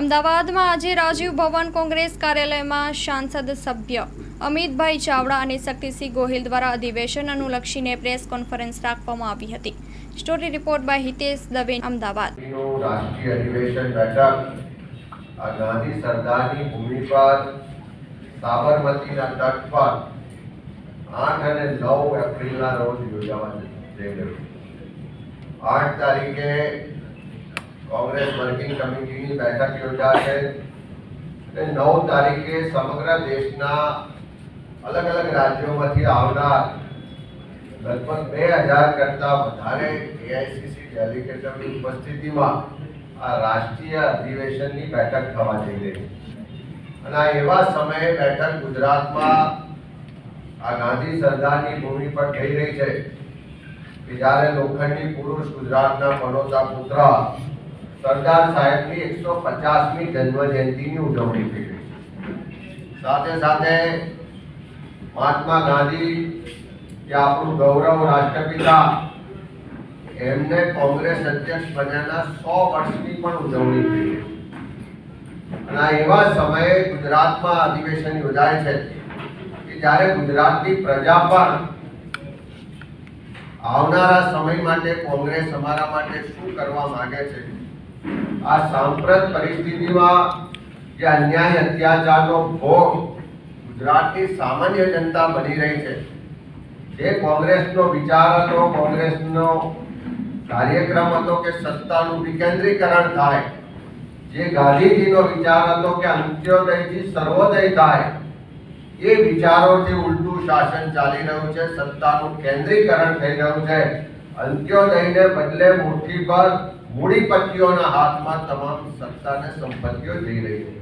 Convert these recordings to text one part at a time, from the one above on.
અમદાવાદમાં આજે રાજીવ ભવન કોંગ્રેસ કાર્યાલયમાં સાંસદ સભ્ય અમિતભાઈ ચાવડા અને શક્તિસિંહ ગોહિલ દ્વારા અધિવેશન અનુલક્ષીને પ્રેસ કોન્ફરન્સ રાખવામાં આવી હતી. Story report by Hitesh Dave, Ahmedabad. રાષ્ટ્રીય અધિવેશન બેઠક. આ ગાંધી સરદારની ભૂમિ પર સાબરમતીના તટ પર આઠ અને નવ એપ્રિલના રોજ યોજાવા આઠ તારીખે કોંગ્રેસ વર્કિંગ કમિટીની બેઠક યોજાશે. અને નવ તારીખે સમગ્ર દેશના અલગ અલગ રાજ્યોમાંથી આવનાર લગભગ બે હજાર કરતા વધારે એઆઈસીસી ડેલિગેટોની ઉપસ્થિતિમાં આ રાષ્ટ્રીય અધિવેશનની બેઠક થવા જઈ રહી છે. અને આ એવા સમયે બેઠક ગુજરાતમાં આ ગાંધી સરદારની ભૂમિ પર થઈ રહી છે કે જ્યારે લોખંડી પુરુષ ગુજરાતના પનોતા પુત્ર સરદાર સાહેબની એકસો પચાસમી જન્મ જયંતિની ઉજવણી થઈ સાથે સાથે મહાત્મા ગાંધી કે આપણું ગૌરવ રાષ્ટ્રપિતા, એમને કોંગ્રેસ અધ્યક્ષ બન્યાના સો વર્ષની પણ ઉજવણી થઈ અને એવા સમયે ગુજરાતમાં અધિવેશન યોજાય છે કે જ્યારે ગુજરાતની પ્રજા પણ આવનારા સમય માટે કોંગ્રેસ અમારા માટે શું કરવા માંગે છે આ સાંપ્રત પરિસ્થિતિમાં જે અન્યાય, અત્યાચારનો ભોગ ગુજરાતની સામાન્ય જનતા બની રહી છે. જે કોંગ્રેસનો વિચાર હતો, કોંગ્રેસનો કાર્યક્રમ હતો કે સત્તાનું વિકેન્દ્રીકરણ થાય, જે ગાંધીજીનો વિચાર હતો કે અંત્યોદયથી સર્વોદય થાય, એ વિચારોથી ઉલટું શાસન ચાલી રહ્યું છે, સત્તાનું કેન્દ્રીકરણ થઈ રહ્યું છે. અંત્યોદયને બદલે મુઠ્ઠીભર મૂડીપતિઓના હાથમાં તમામ સત્તા અને સંપત્તિઓ જઈ રહી છે.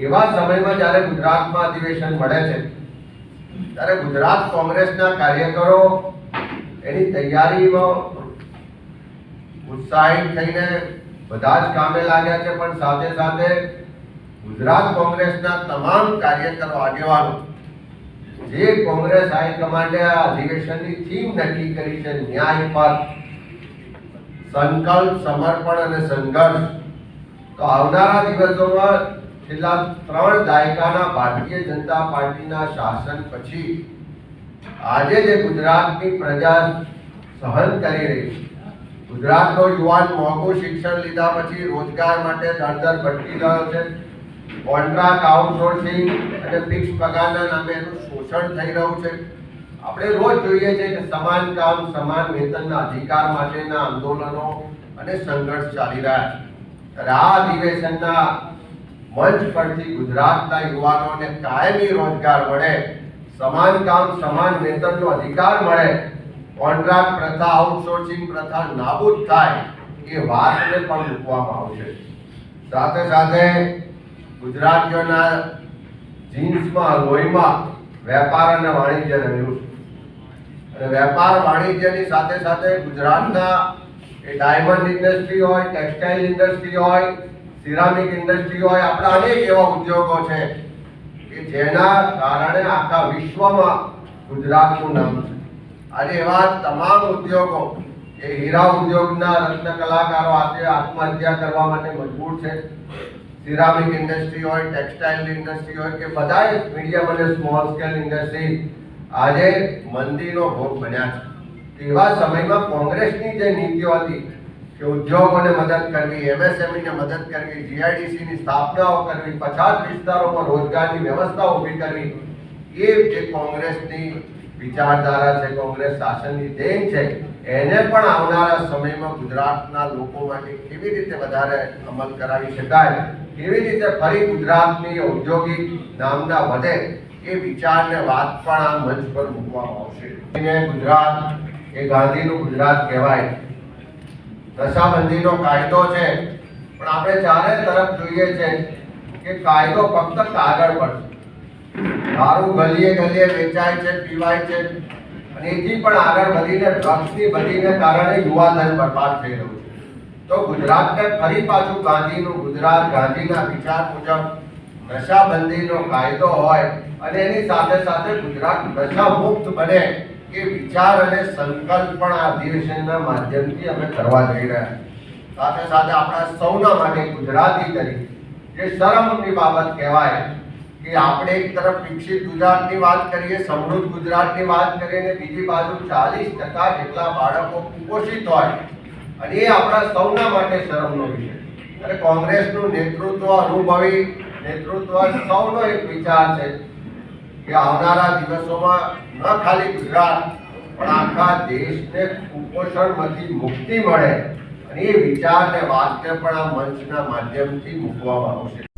એવા સમયમાં જ્યારે ગુજરાતમાં અધિવેશન મળે છે, ત્યારે ગુજરાત કોંગ્રેસના કાર્યકરો એની તૈયારીમાં ઉત્સાહિત થઈને બધા જ કામે લાગ્યા છે, પણ સાથે સાથે ગુજરાત કોંગ્રેસના તમામ કાર્યકરો આગેવાનો, જે કોંગ્રેસ હાઈકમાન્ડે આ અધિવેશનની થીમ નક્કી કરી છે, ન્યાય પર સંકલ્પ, સમર્પણ અને સંઘર્ષ. તો આવનારા દિવસોમાં છેલ્લા ત્રણ દાયકાના ભારતીય જનતા પાર્ટીના શાસન પછી આજે જે ગુજરાતની પ્રજા સહન કરી રહી છે, ગુજરાતનો યુવાન મોંઘું શિક્ષણ લીધા પછી રોજગાર માટે દરદર ભટકી રહ્યો છે, કોન્ટ્રાક્ટ આઉટસોર્સિંગ અને ફિક્સ પગારના નામે એનું શોષણ થઈ રહ્યું છે. આપણે રોજ જોઈએ છે કે સમાન કામ, સમાન વેતનના અધિકાર માટેના આંદોલનો અને સંઘર્ષ ચાલી રહ્યા છે. ત્યારે આ અધિવેશનના મંચ પરથી ગુજરાતના યુવાનોને કાયમી રોજગાર મળે, સમાન કામ, સમાન વેતનનો અધિકાર મળે, કોન્ટ્રાક્ટ પ્રથા, આઉટસોર્સિંગ પ્રથા નાબૂદ થાય એ વાતને પણ મૂકવામાં આવશે. સાથે સાથે ગુજરાતીઓના જીન્સમાં, લોહીમાં વેપાર અને વાણિજ્ય રહ્યું છે. વેપાર વાણિજ્યની સાથે સાથે ગુજરાતના એ ડાયમંડ ઇન્ડસ્ટ્રી હોય ટેક્સટાઇલ ઇન્ડસ્ટ્રી હોય સિરામિક ઇન્ડસ્ટ્રી હોય, આપણા અનેક એવા ઉદ્યોગો છે કે જેના કારણે આખા વિશ્વમાં ગુજરાતનું નામ છે. આજે એવા તમામ ઉદ્યોગો એ હીરા ઉદ્યોગના રત્ન કલાકારો આજે આત્મહત્યા કરવા માટે મજબૂર છે. સિરામિક ઇન્ડસ્ટ્રી હોય ટેક્સટાઇલ ઇન્ડસ્ટ્રી હોય કે બધાય મીડિયમ અને સ્મોલ સ્કેલ ઇન્ડસ્ટ્રી આજે મંદીનો ભોગ બન્યા છે. એવા સમયમાં કોંગ્રેસની જે નીતિઓ હતી કે ઉદ્યોગોને મદદ કરવી, એમએસએમઈને મદદ કરવી, જીઆઈડીસીની સ્થાપનાઓ કરવી, પછાત વિસ્તારોમાં રોજગારની વ્યવસ્થા ઊભી કરવી, એ જે કોંગ્રેસની વિચારધારા છે, કોંગ્રેસ શાસનની દેન છે, એને પણ આવનારા સમયમાં ગુજરાતના લોકો માટે કેવી રીતે વધારે અમલ કરાવી શકાય, કેવી રીતે ફરી ગુજરાતની ઔદ્યોગિક નામના વધે એ વિચારને વાત પણ આ મંચ પર મૂકવામાં આવશે. એને ગુજરાત, એ ગાંધીનું ગુજરાત કહેવાય. નશાબંધીનો કાયદો છે, પણ આપણે ચારે તરફ જોઈએ છે કે કાયદો ફક્ત કાગળ પર છે. દારૂ ગલીએ ગલીએ વેચાય છે, પીવાય છે, અને એથી પણ આગળ વધીને ડ્રગ્સની વધીને કારણે યુવાધન બરબાદ થઈ રહ્યું છે. તો ગુજરાતને ફરી પાછું ગાંધીનું ગુજરાત, ગાંધીના વિચાર મુજબ નશાબંધીનો કાયદો હોય અને એની સાથે સાથે ગુજરાત નશા મુક્ત બને એ વિચાર અને સંકલ્પ પણ આ અધિવેશનના માધ્યમથી અમે કરવા જઈ રહ્યા સાથે સાથે આપણા સૌના માટે ગુજરાતી તરીકે જે શરમની બાબત કહેવાય કે આપણે એક તરફ વિકસિત ગુજરાતની વાત કરીએ, સમૃદ્ધ ગુજરાતની વાત કરીએ અને બીજી બાજુ ચાલીસ ટકા જેટલા બાળકો કુપોષિત હોય અને એ આપણા સૌના માટે શરમનો વિષય અને કોંગ્રેસનું નેતૃત્વ અનુભવી નેતૃત્વ સૌનો એક વિચાર છે કે આવનારા દિવસોમાં ન ખાલી ગુજરાત, પણ આખા દેશને કુપોષણમાંથી મુક્તિ મળે. અને એ વિચારને વાક્ય પણ આ મંચના માધ્યમથી મૂકવામાં આવશે.